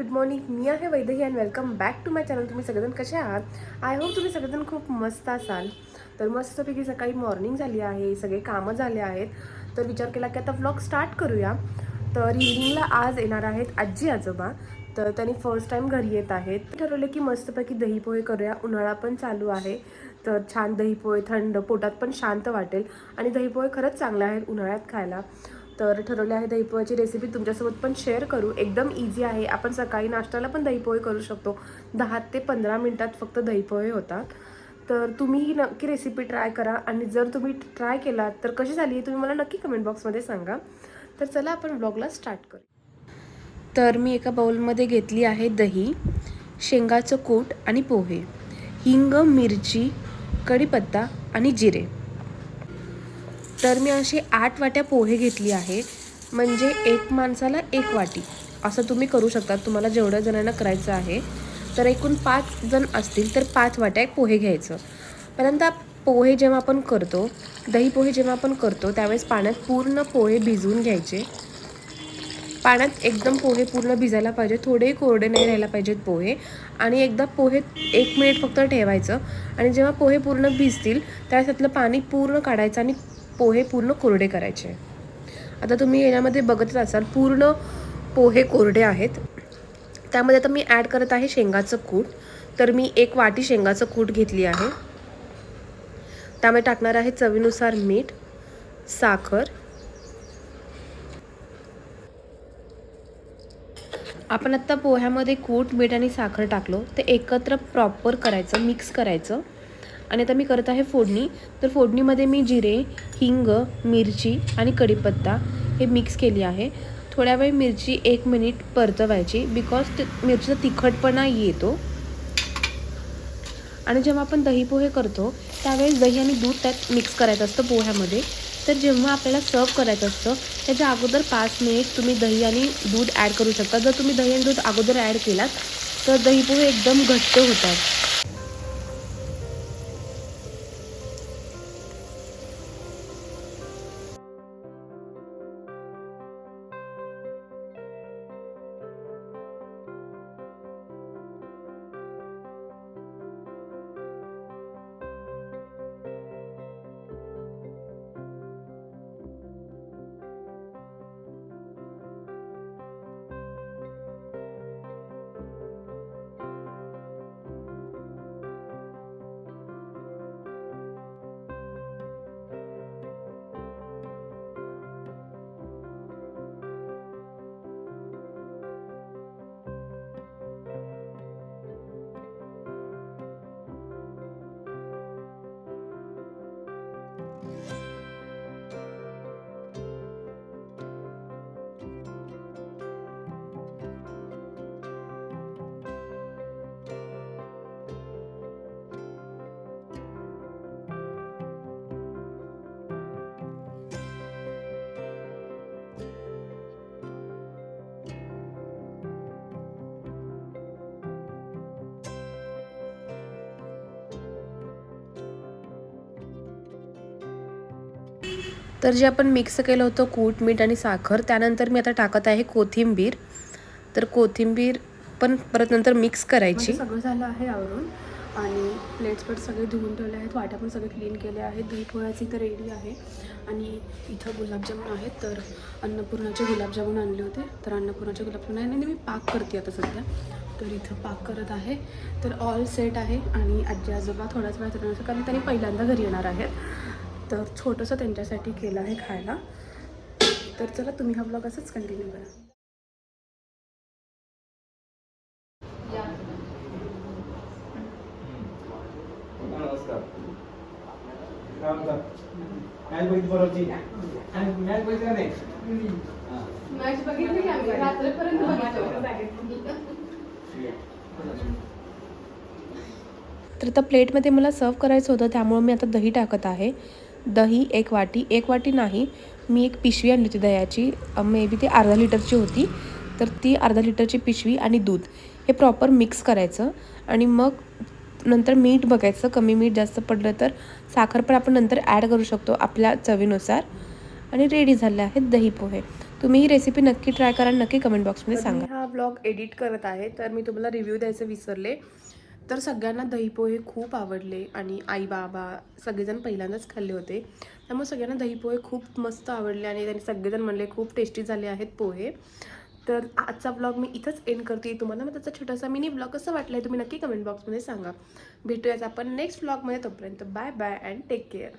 Good morning मी आहे Vaidehi and welcome back to my channel तुम्ही सगळेजण कसे आहात? आय होप तुम्ही सगळेजण खूप मस्त असाल. तर मस्तपैकी सकाळी मॉर्निंग झाली आहे सगळे कामं झाले आहेत. तर विचार केला की आता व्लॉग स्टार्ट करूया. तर इव्हिनिंगला आज येणार आहेत आजी आजोबा. तर त्यांनी फर्स्ट टाईम घरी येत आहेत. ठरवलं की मस्तपैकी दहीपोहे करूया. उन्हाळा पण चालू आहे. तर छान दहीपोहे थंड पोटात पण शांत वाटेल. आणि दहीपोहे खरंच चांगले आहेत उन्हाळ्यात खायला. तर ठरवले आहे दहीपोहाची रेसिपी तुमच्यासोबत पण शेअर करू. एकदम इझी आहे. आपण सकाळी नाश्त्याला पण दहीपोहे करू शकतो. दहा ते पंधरा मिनटात फक्त दहीपोहे होतात. तर तुम्ही ही नक्की रेसिपी ट्राय करा. आणि जर तुम्ही ट्राय केलात तर कशी झाली तुम्ही मला नक्की कमेंट बॉक्समध्ये सांगा. तर चला आपण ब्लॉगला स्टार्ट करू. तर मी एका बाउलमध्ये घेतली आहे दही शेंगाचं कूट आणि पोहे हिंग मिरची कढीपत्ता आणि जिरे. तर मी अशी आठ वाट्या पोहे घेतली आहे. म्हणजे एक माणसाला एक वाटी. असं तुम्ही करू शकता. तुम्हाला जेवढ्या जणांना करायचं आहे. तर एकूण पाच जण असतील तर पाच वाट्या पोहे घ्यायचं. परंतु पोहे जेव्हा आपण करतो दही पोहे जेव्हा आपण करतो त्यावेळेस पाण्यात पूर्ण पोहे भिजवून घ्यायचे. पाण्यात एकदम पोहे पूर्ण भिजायला पाहिजे. थोडे कोरडे नाही राहायला पाहिजेत पोहे. आणि एकदा पोहे एक मिनिट फक्त ठेवायचं. आणि जेव्हा पोहे पूर्ण भिजतील त्यावेळेस त्यातलं पाणी पूर्ण काढायचं आणि पोहे पूर्ण कोरडे करायचे. आता तुम्ही याच्यामध्ये बघतच असाल पूर्ण पोहे कोरडे आहेत. त्यामध्ये आता मी ॲड करत आहे शेंगाचं कूट. तर मी एक वाटी शेंगाचं कूट घेतली आहे. त्यामध्ये टाकणार आहे चवीनुसार मीठ साखर. आपण आत्ता पोह्यामध्ये कूट मीठ आणि साखर टाकलो. ते एकत्र प्रॉपर करायचं मिक्स करायचं. आणि आता मी करत आहे फोडणी. तर फोडणीमध्ये मी जिरे हिंग मिरची आणि कढीपत्ता हे मिक्स केली आहे. थोड्या वेळ मिरची एक मिनिट परतवायची बिकॉज ते मिरचीचा तिखटपणा येतो. आणि जेव्हा आपण दही पोहे करतो त्यावेळेस दही आणि दूध त्यात मिक्स करायचं असतं पोह्यामध्ये. तर जेव्हा आपल्याला सर्व करायचं असतं त्याच्या अगोदर पाच मिनिट तुम्ही दही आणि दूध ॲड करू शकता. जर तुम्ही दही आणि दूध अगोदर ॲड केलात तर दही पोहे एकदम घट्ट होतात. तर जे आपण मिक्स केलं होतं कूट मीठ आणि साखर त्यानंतर मी आता टाकत आहे कोथिंबीर. तर कोथिंबीर पण परत नंतर मिक्स करायची. म्हणजे सगळं झालं आहे आवरून. आणि प्लेट्स पण सगळे धुवून ठेवले आहेत. वाट्या पण सगळे क्लीन केले आहेत. दही पोळ्याची तर रेडी आहे. आणि इथं गुलाबजामुन आहेत. तर अन्नपूर्णाचे गुलाबजामुन आणले होते. तर अन्नपूर्णाचे गुलाबजामुन आहे. आणि मी पाक करते आता सध्या. तर इथं पाक करत आहे. तर ऑल सेट आहे. आणि आजी आजोबा थोड्याच वेळात येणार कारण त्यांनी पहिल्यांदा घरी येणार आहेत. तर छोटंसं त्यांच्यासाठी केलं आहे खायला. तर चला तुम्ही हा ब्लॉग असंच कंटिन्यू करा. मॅच बघितली बघितली. तर आता प्लेटमध्ये मला सर्व करायचं होतं त्यामुळे मी आता दही टाकत आहे. दही एक वाटी एक वाटी नाही मी एक पिशवी आणली होती दह्याची. मे बी ती अर्धा लिटरची होती. तर ती अर्धा लिटरची पिशवी आणि दूध हे प्रॉपर मिक्स करायचं आणि मग नंतर मीठ बघायचं. कमी मीठ जास्त पडलं तर साखर पण आपण नंतर ॲड करू शकतो आपल्या चवीनुसार. आणि रेडी झाले आहेत दही पोहे. तुम्ही ही रेसिपी नक्की ट्राय करा. नक्की कमेंट बॉक्समध्ये सांगा. हा ब्लॉग एडिट करत आहे. तर मी तुम्हाला रिव्ह्यू द्यायचं विसरले. तर सगळ्यांना दहीपोहे खूप आवडले आणि आई बाबा सगळेजण पहिल्यांदाच खाल्ले होते. त्यामुळे सगळ्यांना दहीपोहे खूप मस्त आवडले आणि त्यांनी सगळेजण म्हणले खूप टेस्टी झाले आहेत पोहे. तर आजचा ब्लॉग मी इथंच एंड करते. तुम्हाला मग त्याचा छोटासा मिनी ब्लॉग कसं वाटलं आहे तुम्ही नक्की कमेंट बॉक्समध्ये सांगा. भेटूयाच आपण नेक्स्ट ब्लॉगमध्ये तोपर्यंत bye bye and take care